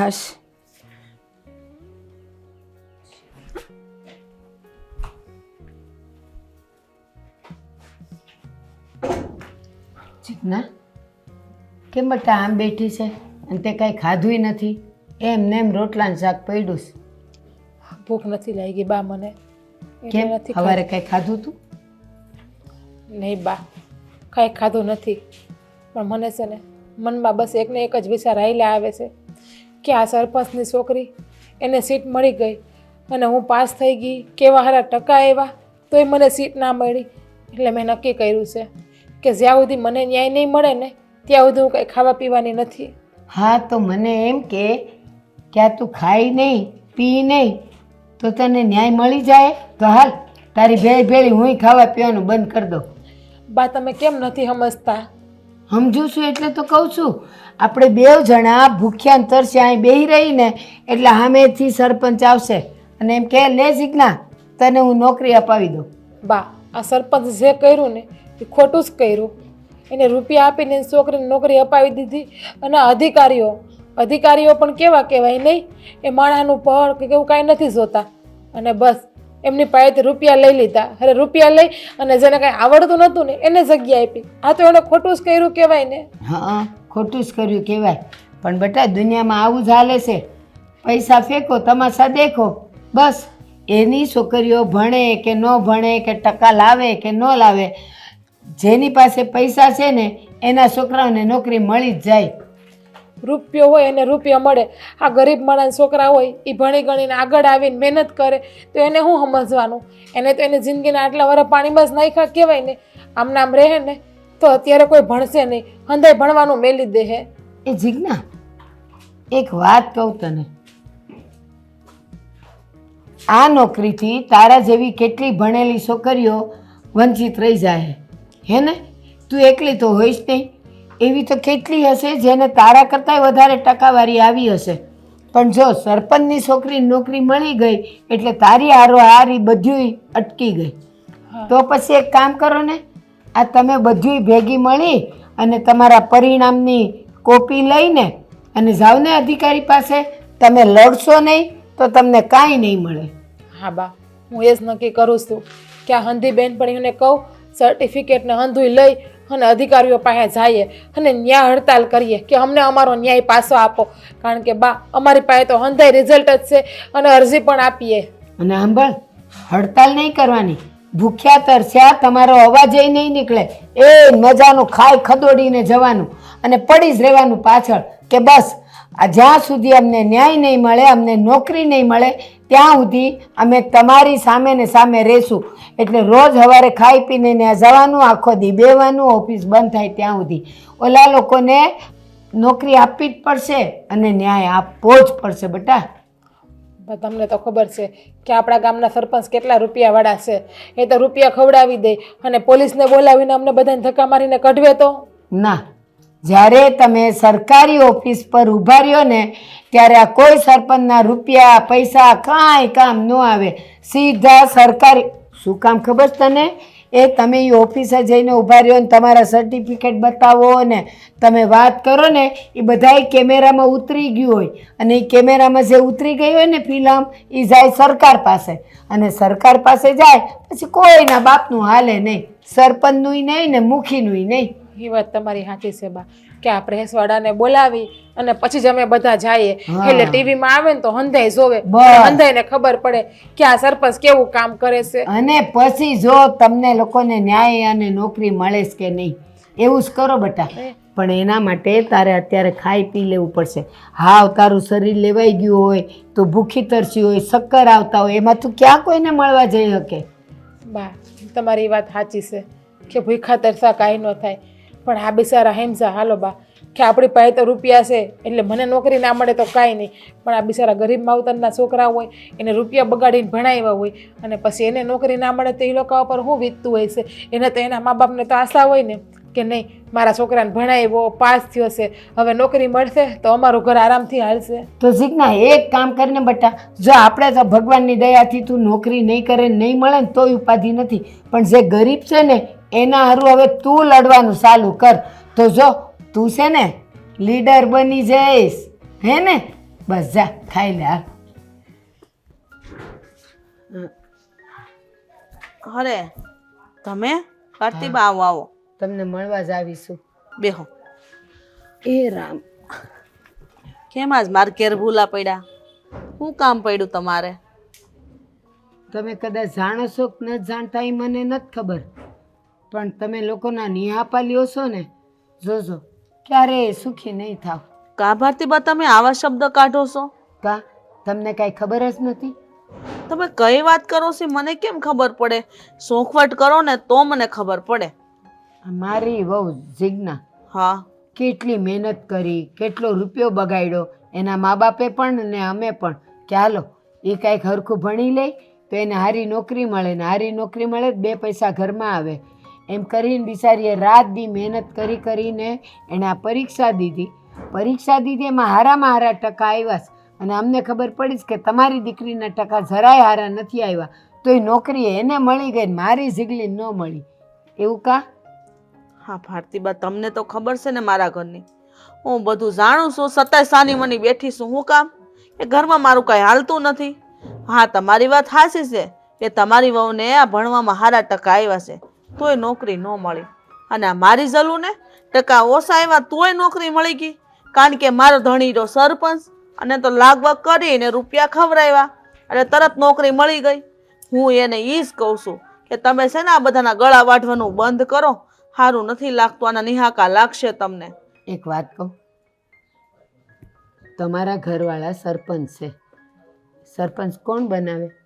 હશ ચિકના કેમ બટા આમ બેઠી છે? અને તે કાંઈ ખાધુંય નથી. એમ ને એમ ને શાક પડ્યું છે. ભૂખ નથી લાગી બા મને. કેમ? નથી સવારે કાંઈ ખાધું તું? નહીં બા કાંઈ ખાધું નથી. પણ મને છે ને મનમાં બસ એકને એક જ વિચાર આવેલા આવે છે. કે આ સરપંચની છોકરી એને સીટ મળી ગઈ અને હું પાસ થઈ ગઈ કેવા હારા ટકા આવ્યા તોય મને સીટ ના મળી. એટલે મેં નક્કી કર્યું છે કે જ્યાં સુધી મને ન્યાય નહીં મળે ને ત્યાં સુધી હું કંઈ ખાવા પીવાની નથી. હા તો મને એમ કે ક્યાં તું ખાઈ નહીં પી નહીં તો તને ન્યાય મળી જાય? તો હાલ તારી ભેળી ભેળી હું ખાવા પીવાનું બંધ કરી દઉં. બા તમે કેમ નથી સમજતા? સમજુ છું એટલે તો કહું છું. આપણે બે જણા ભૂખ્યા તરસે અહીં બેહી રહીને એટલે સામેથી સરપંચ આવશે. અને એમ કહે, લે સિગ્ના તને હું નોકરી અપાવી દઉં. બા, આ સરપંચ જે કર્યું ને, એ ખોટું જ કર્યું. એને રૂપિયા આપીને છોકરીને નોકરી અપાવી દીધી. અને અધિકારીઓ અધિકારીઓ પણ કેવા કહેવાય નહીં? એ માણાનું પળ કે એવું કાંઈ નથી જોતા. અને બસ એમની પાસેથી રૂપિયા લઈ લીધા. અરે રૂપિયા લઈ અને જેને કાંઈ આવડતું નહોતું ને એને જગ્યા આપી. આ તો એને ખોટું જ કર્યું કહેવાય ને. હા, ખોટું જ કર્યું કહેવાય. પણ બેટા, દુનિયામાં આવું જ હાલે છે. પૈસા ફેંકો, તમાશા દેખો. બસ, એની છોકરીઓ ભણે કે ન ભણે, કે ટકા લાવે કે ન લાવે, જેની પાસે પૈસા છે ને, એના છોકરાઓને નોકરી મળી જ જાય. રૂપિયો હોય એને રૂપિયા મળે. આ ગરીબ માણસ છોકરા હોય એ ભણી ગણીને આગળ આવીને મહેનત કરે, તો એને શું સમજવાનું? એને તો એની જિંદગીના આટલા વર્ષ પાણીમાં જ નાખ્યા કહેવાય ને. આમ નામ રહે ને, તો અત્યારે કોઈ ભણશે નહીં. હંધાય ભણવાનું મેલી દે હે. એ જીજ્ઞા, એક વાત કહું તને. આ નોકરીથી તારા જેવી કેટલી ભણેલી છોકરીઓ વંચિત રહી જાય હે ને? તું એકલી તો હોઈશ નહીં. એવી તો કેટલી હશે જેને તારા કરતાંય વધારે ટકાવારી આવી હશે. પણ જો સરપંચની છોકરી નોકરી મળી ગઈ એટલે તારી હારો હારી બધુંય અટકી ગઈ. તો પછી એક કામ કરો ને આ તમે બધુંય ભેગી મળી અને તમારા પરિણામની કોપી લઈને અને જાઓ ને અધિકારી પાસે તમે લડશો નહીં તો તમને કાંઈ નહીં મળે. હા બા હું એ જ નક્કી કરું છું. કે આ હંધી બેનપણીઓને કહું સર્ટિફિકેટને હંધુય લઈ અને અધિકારીઓ પાસે જઈએ અને ન્યાય હડતાલ કરીએ કે અમને અમારો ન્યાય પાછો આપો. કારણ કે બા, અમારી પાસે તો હંધાય રિઝલ્ટ જ છે અને અરજી પણ આપીએ. અને સાંભળ હડતાલ નહીં કરવાની. ભૂખ્યા, તરસ્યા, તમારો અવાજ નહીં નીકળે. એ મજાનું ખાઈ ખદોડીને જવાનું અને પડી જ રહેવાનું પાછળ કે બસ, આ જ્યાં સુધી અમને ન્યાય નહીં મળે, અમને નોકરી નહીં મળે, ત્યાં સુધી અમે તમારી સામે ને સામે રહેશું. એટલે રોજ સવારે ખાઈ પીને ત્યાં જવાનું આખો દી બેવાનું ઓફિસ બંધ થાય ત્યાં સુધી. ઓલા લોકોને નોકરી આપવી જ પડશે અને ન્યાય આપવો જ પડશે બેટા. પણ તમને તો ખબર છે કે આપણા ગામના સરપંચ કેટલા રૂપિયાવાળા છે. એ તો રૂપિયા ખવડાવી દે અને પોલીસને બોલાવીને અમને બધાને ધક્કા મારીને કઢવે તો? ના. જ્યારે તમે સરકારી ઓફિસ પર ઊભા રહ્યો ને ત્યારે આ કોઈ સરપંચના રૂપિયા પૈસા કાંઈ કામ ન આવે. સીધા સરકારી શું કામ ખબર તને? એ તમે એ ઓફિસે જઈને ઊભા રહ્યો ને તમારા સર્ટિફિકેટ બતાવો ને તમે વાત કરો ને એ બધાય કેમેરામાં ઉતરી ગયું હોય. અને એ કેમેરામાં જે ઉતરી ગઈ હોય ને ફિલ્મ એ જાય સરકાર પાસે. અને સરકાર પાસે જાય, પછી કોઈના બાપનું હાલે નહીં. સરપંચનું નહીં ને મુખીનું નહીં. એ વાત તમારી સાચી છે બા. કે આ પ્રેસવાળાને બોલાવી અને પછી જ અમે બધા જઈએ. એટલે ટીવીમાં આવે ને તો હંધાઈ જોવે. હંધાઈને ખબર પડે કે આ સરપંચ કેવું કામ કરે છે. અને પછી જો તમને લોકોને ન્યાય અને નોકરી મળે છે કે નહીં એવું જ કરો બટા. પણ એના માટે તારે અત્યારે ખાઈ પી લેવું પડશે. હાવ તારું શરીર લેવાઈ ગયું હોય તો ભૂખી તરસી હોય શક્કર આવતા હોય એમાં તું ક્યાં કોઈને મળવા જઈ શકે? બા તમારી વાત સાચી છે કે ભૂખા તરસા કાંઈ ન થાય. પણ આ બિસારા હેમસા હાલો બા. કે આપણી પાસે તો રૂપિયા છે, એટલે મને નોકરી ના મળે તો કાંઈ નહીં. પણ આ બિચારા ગરીબ માવતરના છોકરા હોય, એને રૂપિયા બગાડીને ભણાવ્યા હોય, અને પછી એને નોકરી ના મળે તો એ લોકો પર શું વીતતું હોય છે? એને તો એના મા બાપને તો આશા હોય ને, કે નહીં, મારા છોકરાને ભણાવ્યો, પાસ થયો છે. હવે નોકરી મળશે તો અમારું ઘર આરામથી હાલશે. તો શીખના એક કામ કરીને બટા, જો આપણે તો ભગવાનની દયાથી તું નોકરી નહીં કરે નહીં મળે ને તોય ઉપાધિ નથી. પણ જે ગરીબ છે ને એના હારું હવે તું લડવાનું ચાલુ કર. તો જો તું છે ને લીડર બની જઈશ. હે ને? બસ જા ખાઈ લે હાલ. અરે તમે? કાર્તિબા આવો આવો. તમને મળવા જ આવીશું. બેહો. એ રામ. કેમ આજ માર ઘેર ભૂલા પડ્યા? શું કામ પડ્યું તમારે? તમે કદાચ જાણો છો કે ન જાણતા એ મને નથી ખબર. પણ તમે લોકોના નિહાપાલીઓ છો ને જોજો ક્યારેય સુખી નહીં થાવ. કા ભારતીબા તમે આવા શબ્દ કાઢો છો? કા તમને કાંઈ ખબર જ નથી? તમે કઈ વાત કરો છો મને કેમ ખબર પડે? સોખવટ કરો ને તો મને ખબર પડે. મારી વહુ જિજ્ઞા હા. કેટલી મહેનત કરી કેટલો રૂપિયો બગાડ્યો એના મા બાપે પણ ને અમે પણ. કે હાલો એ કાંઈક હરખું ભણી લે તો એને સારી નોકરી મળે ને સારી નોકરી મળે બે પૈસા ઘરમાં આવે. એમ કરીને બિચારીએ રાત દી મહેનત કરી કરીને એણે આ પરીક્ષા દીધી. પરીક્ષા દીધી એમાં હારામાં હારા ટકા આવ્યા. અને અમને ખબર પડી કે તમારી દીકરીના ટકા જરાય હારા નથી આવ્યા તો એ નોકરી એને મળી ગઈ મારી જીગલી ન મળી. એવું કા? હા, ભારતીબા, તમને તો ખબર છે ને મારા ઘરની. હું બધું જાણું છું, સતાય સાની મની બેઠી છું. હું કામ? એ ઘરમાં મારું કાંઈ હાલતું નથી. હા, તમારી વાત સાચી છે. કે તમારી વહુને આ ભણવામાં હારા ટકા આવ્યા છે. તોય નોકરી ન મળી. અને આ મારી જલું ને ટકા ઓછા આવ્યા તોય નોકરી મળી ગઈ. કારણ કે મારો ધણીરો સરપંચ અને તો લાગવા કરીને રૂપિયા ખવડાવ્યા અને તરત નોકરી મળી ગઈ. હું એને એ જ કહું છું કે તમે છે ને આ બધાના ગળા વાઢવાનું બંધ કરો. સારું નથી લાગતું, આના નિહાકા લાગશે તમને. એક વાત કહું. તમારા ઘરવાળા સરપંચ છે. સરપંચ કોણ બનાવે?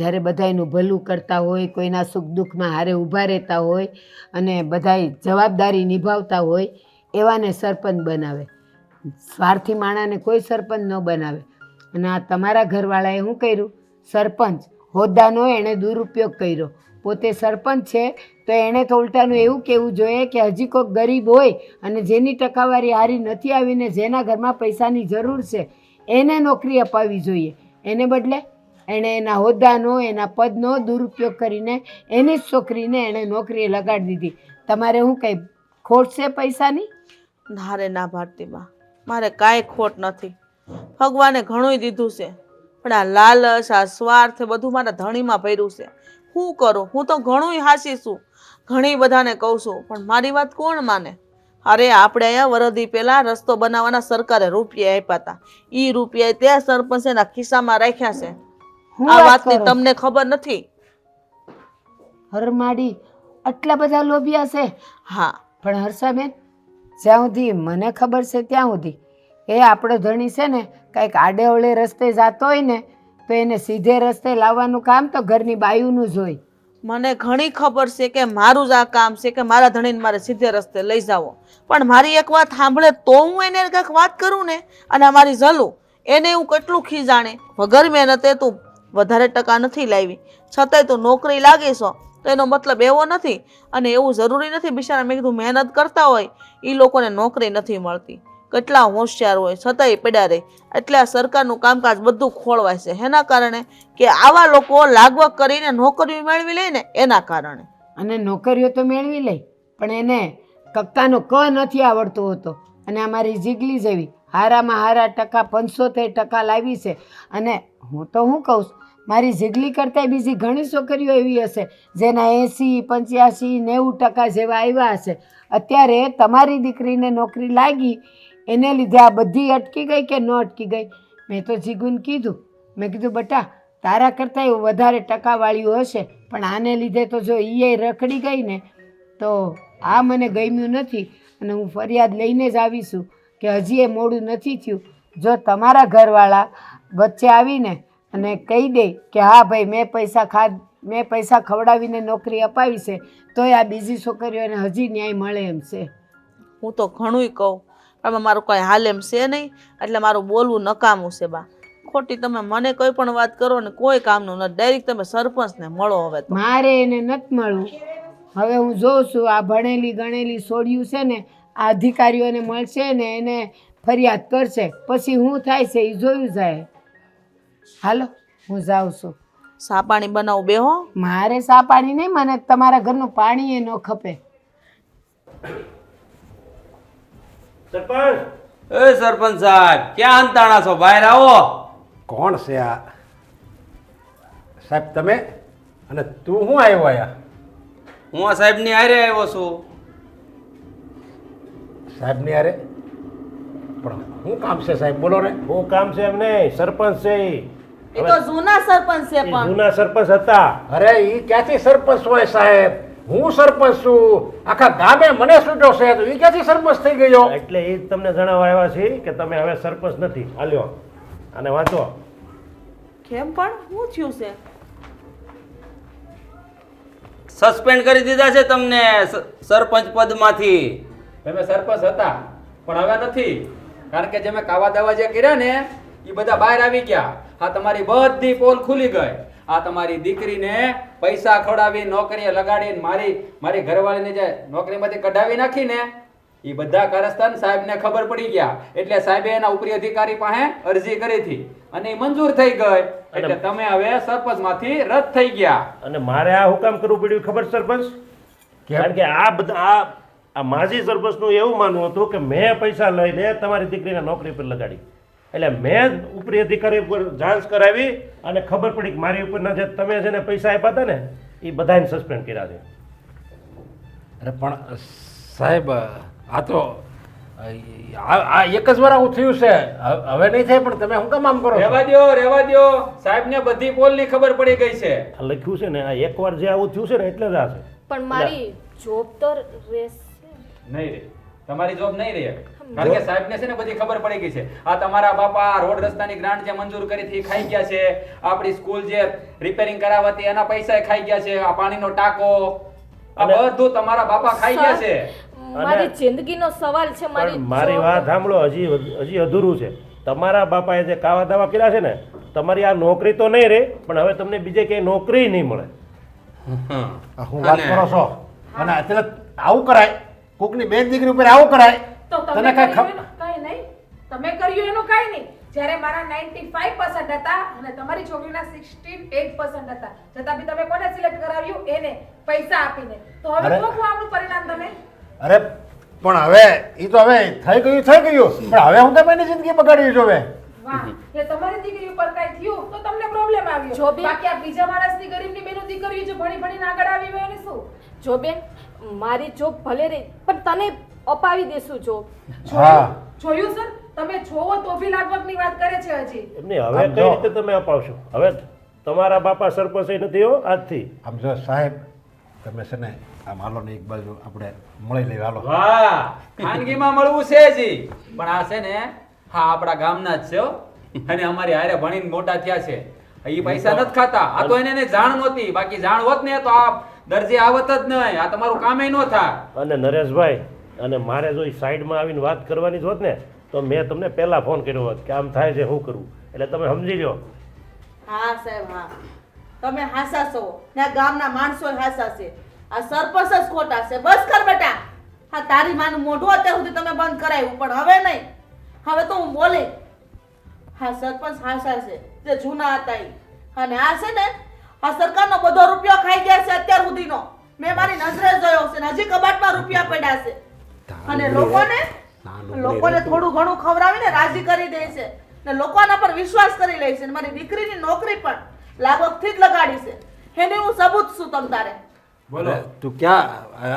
જ્યારે બધાયનું ભલું કરતા હોય, કોઈના સુખ દુઃખમાં હારે ઊભા રહેતા હોય અને બધાય જવાબદારી નિભાવતા હોય, એવાને સરપંચ બનાવે. સ્વાર્થી માણાને કોઈ સરપંચ ન બનાવે. અને આ તમારા ઘરવાળાએ શું કર્યું? સરપંચ. હોદ્દાનો એણે દુરુપયોગ કર્યો. પોતે સરપંચ છે, તો એણે તો ઉલટાનું એવું કહેવું જોઈએ કે હજી કોઈક ગરીબ હોય અને જેની ટકાવારી હારી નથી આવીને જેના ઘરમાં પૈસાની જરૂર છે, એને નોકરી અપાવી જોઈએ. એને બદલે એણે એના હોદ્દાનો, એના પદનો દુરુપયોગ કરીને એની જ છોકરીને એણે નોકરીએ લગાડી દીધી. તમારે શું કંઈ ખોટ છે પૈસાની? ના ના ભારતીમાં. મારે કાંઈ ખોટ નથી. ભગવાને ઘણું દીધું છે. પણ આ લાલચ, આ સ્વાર્થ બધું મારા ધણીમાં ભર્યું છે. હું કરું? હું તો ઘણું હાસી છું. ઘણી બધાને કહું છું, પણ મારી વાત કોણ માને? અરે, આપણે અહીંયા વરદી પહેલાં રસ્તો બનાવવાના સરકારે રૂપિયા આપ્યા હતા. એ રૂપિયા ત્યાં સરપંચના ખિસ્સામાં રાખ્યા છે. હું આ વાત વાતની તમને ખબર નથી? હરમાડી આટલા બધા લોભિયા છે. હા. પણ હર્ષાબેન જ્યાં સુધી મને ખબર છે ત્યાં સુધી એ આપણો ધણી છે ને કાંઈક આડે રસ્તે જતો હોય ને તો એને સીધે રસ્તે લાવવાનું કામ તો ઘરની બાયુનું જ હોય. મને ઘણી ખબર છે કે મારું જ આ કામ છે કે મારા ધણીને મારે સીધે રસ્તે લઈ જાવો. પણ મારી એક વાત સાંભળે તો હું એને કંઈક વાત કરું ને અને અમારી મારી ઝલું એને હું કેટલું ખીજાણે વગર મહેનતે તું વધારે ટકા નથી લાવી. છતાંય તું નોકરી લાગીશો તો એનો મતલબ એવો નથી અને એવું જરૂરી નથી બિચારા મેં કીધું મહેનત કરતા હોય એ લોકોને નોકરી નથી મળતી. કેટલા હોશિયાર હોય, છતાંય પડ્યા રહે એટલે આ સરકારનું કામકાજ બધું ખોળવાય છે. એના કારણે કે આવા લોકો લાગવગ કરીને નોકરી મેળવી લે ને, એના કારણે. અને નોકરીઓ તો મેળવી લે, પણ એને કક્કાનો ક નથી આવડતો હતો. અને અમારી જીગલી જેવી હારામાં હારા ટકા, પંચોતેર ટકા લાવી છે. અને હું તો હું કહું મારી જીગલી કરતાં બીજી ઘણી છોકરીઓ એવી હશે, જેના એંસી, પંચ્યાસી, નેવું ટકા જેવા આવ્યા હશે. અત્યારે તમારી દીકરીને નોકરી લાગી, એને લીધે આ બધી અટકી ગઈ કે ન અટકી ગઈ? મેં તો જીગુને કીધું. મેં કીધું, બટા, તારા કરતાં એવું વધારે ટકાવાળીઓ હશે, પણ આને લીધે તો જો એ રખડી ગઈ ને, તો આ મને ગમ્યું નથી અને હું ફરિયાદ લઈને જ આવીશું કે હજી એ મોડું નથી થયું. જો તમારા ઘરવાળા વચ્ચે આવીને અને કહી દે કે હા ભાઈ મેં પૈસા ખાધ મેં પૈસા ખવડાવીને નોકરી અપાવી છે તોય આ બીજી છોકરીઓને હજી ન્યાય મળે એમ છે. હું તો ઘણુંય કહું પણ મારું કાંઈ હાલ એમ છે નહીં એટલે મારું બોલવું નકામું છે બા. ખોટી તમે મને કોઈ પણ વાત કરો ને કોઈ કામનું નથી ડાયરેક્ટ તમે સરપંચને મળો હવે મારે એને નથી મળવું. હવે હું જોઉં છું આ ભણેલી ગણેલી સોડિયું છે ને આ અધિકારીઓને મળશે ને એને ફરિયાદ કરશે. પછી હું થાય છે એ જોયું જાય. હાલો હું જાઉં છું. સાપાણી બનાવું બેહો મારે સાપાણી નહીં મને તમારા ઘરનું પાણી એ ન ખપે. સરપંચ. એ સરપંચ સાહેબ ક્યાં અંતાણા છો? બહાર આવો. કોણ છે આ? સાહેબ તમે? અને તું શું આવ્યો અહીંયા? હું આ સાહેબની હારે આવ્યો છું. સાહેબની આરે પણ શું કામ છે સાહેબ? બોલો ને. શું કામ છે એમ નહીં સરપંચ છે. એ તો જૂના સરપંચ છે પણ. જૂના સરપંચ હતા. અરે એ ક્યાંથી સરપંચ હોય સાહેબ? હું સરપંચ છું. આખા ગામે મને છૂટ્યો છે તો એ ક્યાંથી સરપંચ થઈ ગયો? એટલે એ તમને જણાવવા આવ્યા છે કે તમે હવે સરપંચ નથી. હાલ્યો અને વાંચો. કેમ પણ? શું થયું છે? સસ્પેન્ડ કરી દીધા છે તમને સરપંચ પદમાંથી. તમે સરપંચ હતા પણ હવે નથી. કારણ કે જે મેં કાવા દાવા જે કર્યા ને એ બધા બહાર આવી ગયા. આ તમારી બધી પોલ ખુલી ગઈ. આ તમારી દીકરીને પૈસા ખવડાવી નોકરીએ લગાડીને મારી મારી ઘરવાળીને જે નોકરીમાંથી કઢાવી નાખી ને એ બધા કારસ્તાન સાહેબને ખબર પડી ગયા. એટલે સાહેબે એના ઉપરી અધિકારી પાસે અરજી કરી હતી. અને મંજૂર થઈ ગઈ. એટલે તમે હવે સરપંચમાંથી રદ થઈ ગયા. અને મારે આ હુકમ કરવું પડ્યું ખબર સરપંચ? કારણ કે આ બધા આ આ માજી સરપંચનું એવું માનવું હતું કે મેં પૈસા લઈને તમારી દીકરીને નોકરી પર લગાડી. એટલે મેં જ ઉપરી અધિકારી ઉપર જાંચ કરાવી અને ખબર પડી કે મારી ઉપરના જે તમે જેને પૈસા આપ્યા હતા ને એ બધાને સસ્પેન્ડ કર્યા છે. અરે પણ સાહેબ આ તો આ એક જ વાર આવું થયું છે. હવે નહીં થાય પણ તમે શું કામ આમ કરો? રહેવા દ્યો રહેવા દ્યો. સાહેબને બધી પોલની ખબર પડી ગઈ છે. આ લખ્યું છે ને આ એકવાર જે આવું થયું છે ને એટલે જ આ છે. પણ મારી જોબ તો રહેશે. નહીં રે. તમારી જોબ નહીં રહે કારણ કે સાહેબને છે ને બધી ખબર પડી ગઈ છે. આ તમારા બાપા રોડ રસ્તાની ગ્રાન્ટ જે મંજૂર કરી હતી ખાઈ ગયા છે. આપણી સ્કૂલ જે રિપેરિંગ કરાવતી એના પૈસા ખાઈ ગયા છે. આ પાણીનો ટાંકો આ બધું તમારા બાપા ખાઈ ગયા છે. મારી જિંદગીનો સવાલ છે મારી મારી વાત સાંભળો હજી હજી અધૂરું છે. તમારા બાપાએ જે કાવા દાવા કર્યા છે ને તમારી આ નોકરી તો નહીં રહે પણ હવે તમને બીજે ક્યાંય નોકરી નહીં મળે. હું વાત કરો છો. અને અત્યારે આવું કરાય. કોકની બે દીકરી ઉપર આવું કરાય. તો તને તમે કાંઈ કર્યું એનું? કઈ નહીં. તમે કર્યું એનું કાંઈ નહીં. જ્યારે મારા 95% હતા અને તમારી છોકરીના 68% હતા. છતાં બી તમે કોને સિલેક્ટ કરાવ્યું? એને પૈસા આપીને. તો હવે. શું આપણું પરિણામ તમે? અરે પણ હવે એ તો હવે થઈ ગયું થઈ ગયું. પણ હવે હું તમે જિંદગી બગાડી જોવે વાહ એ તમારી દીકરી ઉપર કાંઈ થયું? તો તમને પ્રોબ્લેમ આવ્યો. જો બી- બાકી આ બીજા માણસની ગરીબની બેનો દીકરીઓ જો ભણી ભણીને આગળ આવી હોય એને શું? જો બેન મારી જોબ ભલે રહી પણ તને અપાવી દેશું જો. હા. જોયું? સર? તમે જોવો તો ભી લાગવગની વાત કરે છે હજી. એમને હવે કઈ રીતે તમે અપાવશો? હવે તમારા બાપા સરપંચ નથી હો આજથી. આમ જો સાહેબ તમે છે ને આમ હાલો ને એક બાજુ આપણે મળી લઈએ હાલો. વાહ ખાનગીમાં મળવું છે જી પણ આ છે ને હા આપણા ગામના જ છે હો. અને અમારી હારે ભણીને મોટા થયા છે. એ પૈસા નથી ખાતા. આ તો એને એને જાણ નહોતી. બાકી જાણ હોત ને તો આ દરજી આવત જ નહીં. આ તમારું કામે ન થાય અને નરેશભાઈ અને મારે જો સાઈડમાં આવીને વાત કરવાની જ હોત ને, તો મેં તમને પહેલાં ફોન કર્યો હોત કે આમ થાય છે શું કરવું એટલે તમે સમજી લો હા, સાહેબ, હા. તમે હાસા છો. ને ગામના માણસો હાસા છે. આ સરપંચ જ ખોટા છે. બસ કર બેટા. હા, તારી માનું મોઢું અત્યાર સુધી તમે બંધ કરાવ્યું, પણ હવે નહીં. હવે તો હું બોલી. હા, સરપંચ હાસા છે. જે જૂના હતા એ અને આ છે ને, આ સરકારનો બધો રૂપિયો ખાઈ ગયા છે અત્યાર સુધીનો. મેં મારી નજરે જોયો છે હજી કબાટમાં રૂપિયા પડ્યા છે. અને લોકોને લોકોને થોડું ઘણું ખવડાવીને રાજી કરી દે છે. ને લોકોના પર વિશ્વાસ કરી લે છે. ને મારી દીકરીની નોકરી પણ લાગવગથી જ લગાડી છે. એની હું સબૂત છું તમ તારે. બોલો. તું ક્યાં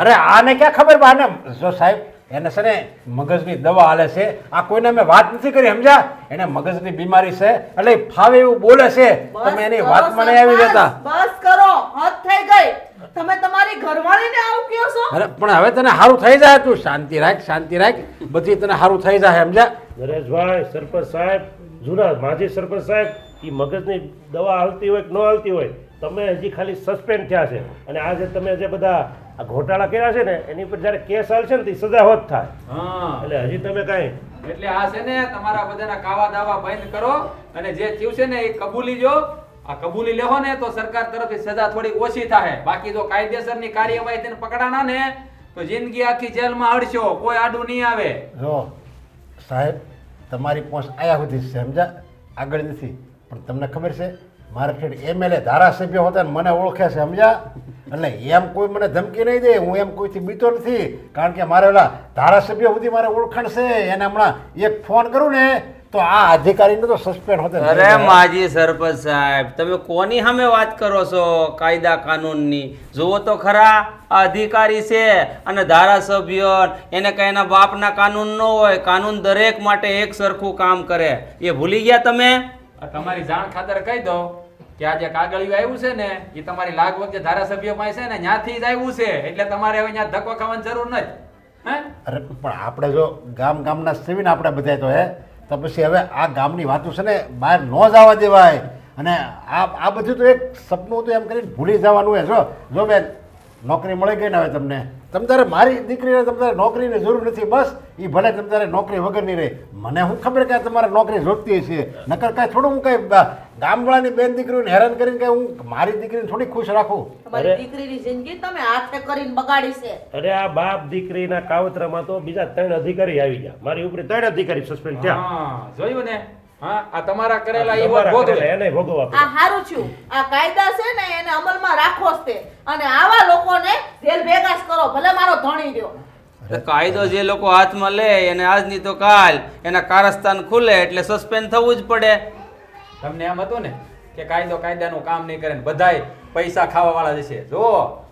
અરે આને ક્યાં ખબર બાને જો સાહેબ એને છે ને મગજની દવા હાલે છે. આ કોઈને મેં વાત નથી કરી સમજ્યા? એને મગજની બીમારી છે. એટલે ફાવે એવું બોલે છે. તમે એની વાત વાતમાં નહીં આવી જતા. બસ કરો. હદ થઈ ગઈ. તમે તમારી ઘરવાળીને આવું કહો છો? અરે પણ હવે તને સારું થઈ જાય તું શાંતિ રાખ શાંતિ રાખ. બધી તને સારું થઈ જાય સમજ્યા? નરેશભાઈ સરપંચ સાહેબ જૂના માજી સરપંચ સાહેબ એ મગજની દવા હાલતી હોય કે ન હાલતી હોય તમે હજી ખાલી સસ્પેન્ડ થયા છે. અને આજે તમે જે બધા આ ઘોટાળા કર્યા છે ને એની પર જ્યારે કેસ હાલશે ને તે સજા હોત થાય. હા. એટલે હજી તમે કાંઈ એટલે આ છે ને તમારા બધાના કાવા દાવા બંધ કરો અને જે થયું છે ને એ કબૂલી જો આ કબૂલી લેહો ને તો સરકાર તરફથી સજા થોડી ઓછી થાય બાકી જો કાયદેસરની કાર્યવાહી તેને પકડાના ને, તો જિંદગી આખી જેલમાં હડશો, કોઈ આડું નહીં આવે. જો, સાહેબ, તમારી પહોંચ આયા સુધી છે, સમજ્યા? આગળ નથી. પણ તમને ખબર છે, મારા એમએલએ ધારાસભ્ય હોતા મને ઓળખે છે, સમજ્યા? એટલે એમ કોઈ મને ધમકી નહીં દે, હું એમ કોઈથી બીતો નથી. કારણ કે મારે ઓલા ધારાસભ્ય સુધી મારે ઓળખાણ છે, એને હમણાં એક ફોન કરું ને તો આ અધિકારીને તો સસ્પેન્ડ હોતે અરે માજી સરપંચ સાહેબ તમે કોની સામે વાત કરો છો કાયદા કાનૂનની? જુઓ તો ખરા આ અધિકારી છે અને ધારાસભ્ય એને કઈ એના બાપના કાનૂન ન હોય કાનૂન દરેક માટે એક સરખું કામ કરે. એ ભૂલી ગયા તમે? તમારી જાણ ખાતર કહી દો કે આ જે કાગળિયું આવ્યું છે ને એ તમારી લાગ વખતે ધારાસભ્ય પાસે છે ને ત્યાંથી જ આવ્યું છે. એટલે તમારે હવે ત્યાં ધક્કો ખાવાની જરૂર નથી. હે? અરે પણ આપણે જો ગામ ગામના સિવિન આપણે બધા તો હે? તો પછી હવે આ ગામની વાતો છે ને બહાર ન જવા દેવાય. અને આ આ બધું તો એક સપનું હતું એમ કરીને ભૂલી જવાનું હોય. જો જો બેન નોકરી મળી ગઈ ને હવે તમને. તમ તારે મારી દીકરીને તમ તારે નોકરીની જરૂર નથી બસ એ ભલે તમ તારે નોકરી વગરની રહે. મને શું ખબર કે તમારે નોકરી જોતી છે નકર કાંઈ થોડું હું કાંઈ ગામડાની બેન દીકરીઓને હેરાન કરીને કે હું મારી દીકરીને થોડી ખુશ રાખું? તમારી. દીકરીની જિંદગી તમે હાથે કરીને બગાડી છે. અરે આ બાપ દીકરીના કાવતરામાં તો બીજા ત્રણ અધિકારી આવી ગયા. મારી ઉપર ત્રણ અધિકારી સસ્પેન્ડ થયા. જોયું ને? હા આ તમારા કરેલા એ ભોગવે. એને ભોગવવા આ હારું છું આ કાયદા છે ને એને અમલમાં રાખો છે અને આવા લોકોને જેલ ભેગા કરો ભલે મારો ધણી રહ્યો. કાયદો જે લોકો હાથમાં લે એને આજની તો કાલ એના કારસ્તાન ખુલે એટલે સસ્પેન્ડ થવું જ પડે. તમને એમ હતું ને કે કાયદો કાયદાનું કામ નહીં કરે ને બધાય પૈસા ખાવા વાળા છે. જો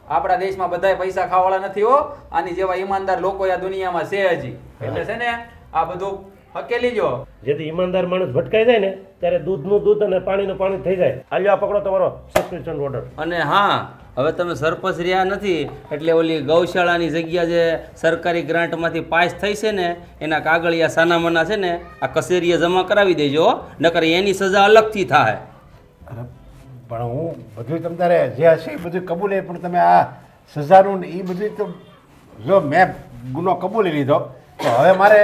આપણા દેશમાં બધાય પૈસા ખાવા વાળા નથી હો. આની જેવા ઈમાનદાર લોકો આ દુનિયામાં છે હજી. એટલે છે ને આ બધું હકેલી જો. જેથી ઈમાનદાર માણસ ભટકાઈ જાય ને ત્યારે દૂધનું દૂધ અને પાણીનું પાણી થઈ જાય. હાલ્યો આ પકડો તમારો સબસ્ક્રિપ્શન ઓર્ડર અને હા હવે તમે સરપંચ રહ્યા નથી એટલે ઓલી ગૌશાળાની જગ્યા જે સરકારી ગ્રાન્ટમાંથી પાસ થઈ છે ને એના કાગળિયા સાનામાના છે ને આ કસેરીએ જમા કરાવી દેજો હો. નકર એની સજા અલગથી થાય. પણ હું બધું તમ તારે જે હશે એ બધું કબૂલે પણ તમે આ સજાનું ને એ બધું તો જો મેં ગુનો કબૂલી લીધો. તો હવે મારે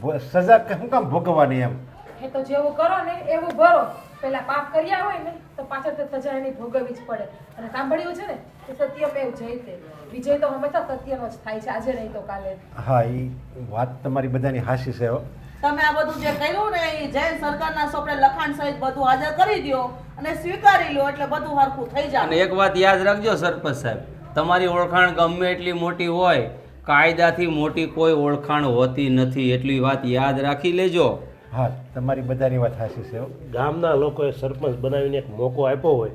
સજા કે શું કામ ભોગવવાની એમ? એ તો જેવું કરો ને એવું ભરો. પેલા પાપ કર્યા હોય ને તો પાછળ તો સજા એની ભોગવવી જ પડે. અને સાંભળ્યું છે ને કે સત્ય સત્યમેવ જયતે વિજય તો હંમેશા સત્યનો જ થાય છે આજે નહીં તો કાલે. હા એ વાત તમારી બધાની હાસી છે હો. તમે આ બધું જે કર્યું ને એ જૈન સરકારના સોપડે લખાણ સહિત બધું હાજર કરી દ્યો અને સ્વીકારી લો એટલે બધું હરખું થઈ અને જાય. એક વાત યાદ રાખજો સરપંચ સાહેબ તમારી ઓળખાણ ગમે એટલી મોટી હોય કાયદાથી મોટી કોઈ ઓળખાણ હોતી નથી. એટલી વાત યાદ રાખી લેજો. હા તમારી બધાની વાત હાસી છે ગામના લોકોએ સરપંચ બનાવીને એક મોકો આપ્યો હોય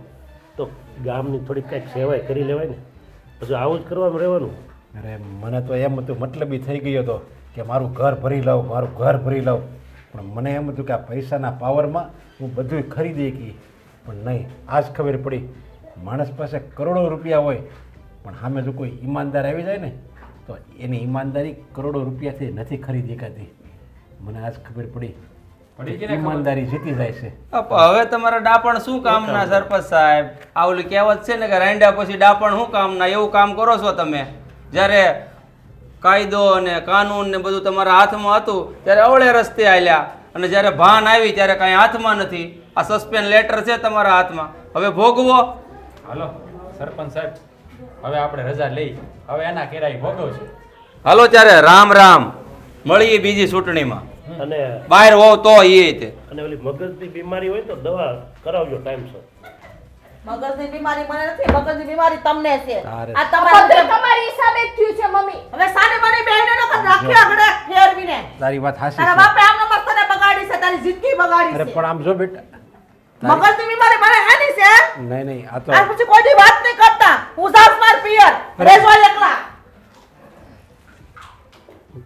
તો ગામની થોડીક કંઈક સેવાય કરી લેવાય ને. પછી આવું જ કરવાનું રહેવાનું. અરે મને તો એમ હતું મતલબી થઈ ગયો હતો કે મારું ઘર ભરી લઉં મારું ઘર ભરી લઉં પણ મને એમ હતું કે આ પૈસાના પાવરમાં હું બધું ખરીદી ગઈ પણ નહીં આજ ખબર પડી માણસ પાસે કરોડો રૂપિયા હોય પણ સામે જો કોઈ ઈમાનદાર આવી જાય ને તો એની ઈમાનદારી કરોડો રૂપિયાથી નથી ખરીદી શકાતી મને આજ ખબર પડી? ઈમાનદારી જીતી જાય છે. હવે તમારા ડાપણ શું કામના સરપંચ સાહેબ? આ ઓલી કહેવત છે ને કે રાંડ્યા પછી ડાપણ શું કામના? એવું કામ કરો છો તમે? જ્યારે કાયદો અને કાનૂન ને બધું તમારા હાથમાં હતું ત્યારે અવળે રસ્તે આવ્યા અને જ્યારે ભાન આવી ત્યારે કાંઈ હાથમાં નથી. આ સસ્પેન્ડ લેટર છે તમારા હાથમાં. હવે ભોગવો. હાલો સરપંચ સાહેબ. હવે આપણે રજા લઈ. હવે એના કેરાઈ ભોગવશે હાલો ત્યારે રામ રામ. મળીએ બીજી ચૂંટણીમાં. અને બહાર હોવ તો એ રીતે. અને ઓલી મગજની બીમારી હોય તો દવા કરાવજો ટાઈમસર મગજની બીમારી મને નથી મગજની બીમારી તમને છે. આ આ તમારી હિસાબે થયું છે મમ્મી. હવે સાની બની બહેનો નો કદ રાખી આગળ ફેરવીને. તારી વાત હાસી તારા બાપે આમ નંબર બગાડી છે તારી જિંદગી બગાડી અરે પણ આમ જો બેટા. મગજની બીમારી મને હેની છે? નહીં નહીં આ તો આ પછી કોઈ વાત નહીં કરતા હું જાઉં માર પિયર રેજો એકલા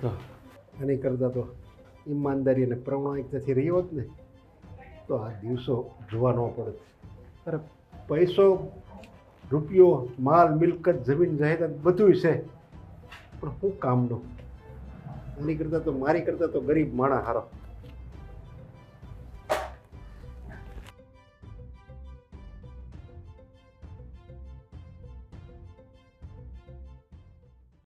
તો આની કરતાં તો ઈમાનદારી અને પ્રમાણિકતાથી રહ્યો હોત ને, તો આ દિવસો જોવા ન પડત અરે પૈસો, રૂપિયો, માલ, મિલકત, જમીન, જાહેરાત બધું છે. પણ શું કામનું? એની કરતાં તો, મારી કરતાં તો ગરીબ માણસ હારો.